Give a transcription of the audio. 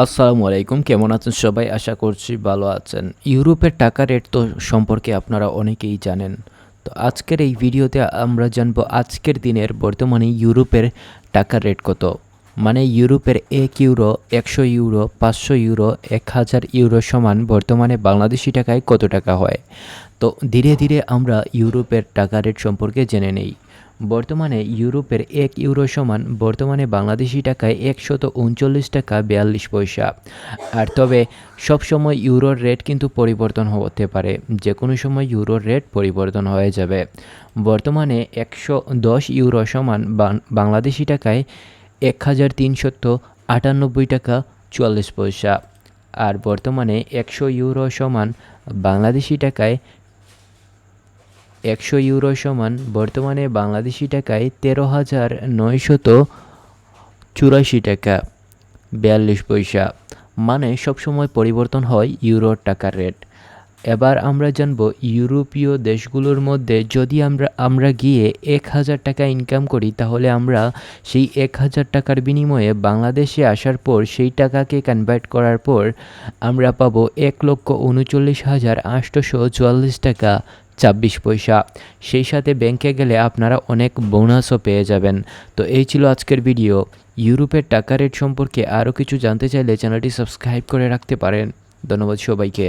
আসসালামু আলাইকুম, কেমন আছেন সবাই? আশা করছি ভালো আছেন। ইউরোপের টাকা রেট তো সম্পর্কে আপনারা অনেকেই জানেন। তো আজকের এই ভিডিওতে আমরা জানব আজকের দিনের বর্তমানে ইউরোপের টাকার রেট কত। মানে ইউরোপের এক ইউরো, একশো ইউরো, পাঁচশো ইউরো, এক হাজার ইউরো সমান বর্তমানে বাংলাদেশি টাকায় কত টাকা হয়। তো ধীরে ধীরে আমরা ইউরোপের টাকা রেট সম্পর্কে জেনে নেই। বর্তমানে ইউরোপের এক ইউরো সমান, বর্তমানে বাংলাদেশি টাকায় একশত উনচল্লিশ টাকা বিয়াল্লিশ পয়সা। আর তবে সব সময় ইউরোর রেট কিন্তু পরিবর্তন হতে পারে যে কোনো সময় ইউরোর রেট পরিবর্তন হয়ে যাবে। বর্তমানে একশো দশ ইউরো সমান বাংলাদেশি টাকায় এক হাজার তিনশত আটানব্বই টাকা চুয়াল্লিশ পয়সা। আর বর্তমানে একশো ইউরো সমান, বাংলাদেশি টাকায় একশো ইউরো সমান বর্তমানে বাংলাদেশি টাকায় তেরো হাজার নয়শত চুরাশি টাকা, বিয়াল্লিশ পয়সা। মানে সবসময় পরিবর্তন হয় ইউরোর টাকার রেট এবার আমরা জানব ইউরোপীয় দেশগুলোর মধ্যে যদি আমরা আমরা গিয়ে এক হাজার টাকা ইনকাম করি, তাহলে আমরা সেই এক হাজার টাকার বিনিময়ে বাংলাদেশে আসার পর সেই টাকাকে কনভার্ট করার পর আমরা পাবো এক লক্ষ উনচল্লিশ হাজার আটশোশো চুয়াল্লিশ টাকা ছাব্বিশ পয়সা। সেই সাথে ব্যাংকে গেলে আপনারা অনেক বোনাসও পেয়ে যাবেন। তো এই ছিল আজকের ভিডিও ইউরোপের টাকা রেট সম্পর্কে আরও কিছু জানতে চাইলে চ্যানেলটি সাবস্ক্রাইব করে রাখতে পারেন। ধন্যবাদ সবাইকে।